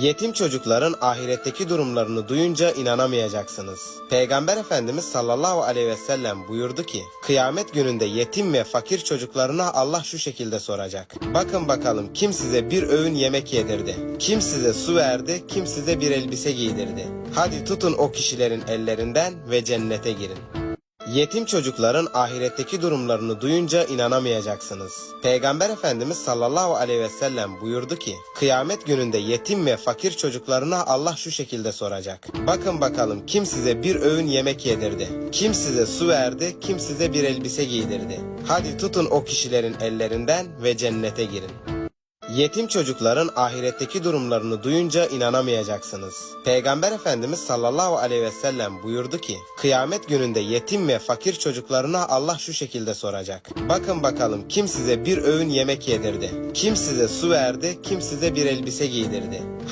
Yetim çocukların ahiretteki durumlarını duyunca inanamayacaksınız. Peygamber Efendimiz sallallahu aleyhi ve sellem buyurdu ki, kıyamet gününde yetim ve fakir çocuklarına Allah şu şekilde soracak. Bakın bakalım kim size bir öğün yemek yedirdi? Kim size su verdi? Kim size bir elbise giydirdi? Hadi tutun o kişilerin ellerinden ve cennete girin. Yetim çocukların ahiretteki durumlarını duyunca inanamayacaksınız. Peygamber Efendimiz sallallahu aleyhi ve sellem buyurdu ki, kıyamet gününde yetim ve fakir çocuklarına Allah şu şekilde soracak. Bakın bakalım kim size bir öğün yemek yedirdi? Kim size su verdi? Kim size bir elbise giydirdi? Hadi tutun o kişilerin ellerinden ve cennete girin. Yetim çocukların ahiretteki durumlarını duyunca inanamayacaksınız. Peygamber Efendimiz sallallahu aleyhi ve sellem buyurdu ki, kıyamet gününde yetim ve fakir çocuklarına Allah şu şekilde soracak. Bakın bakalım kim size bir öğün yemek yedirdi? Kim size su verdi? Kim size bir elbise giydirdi?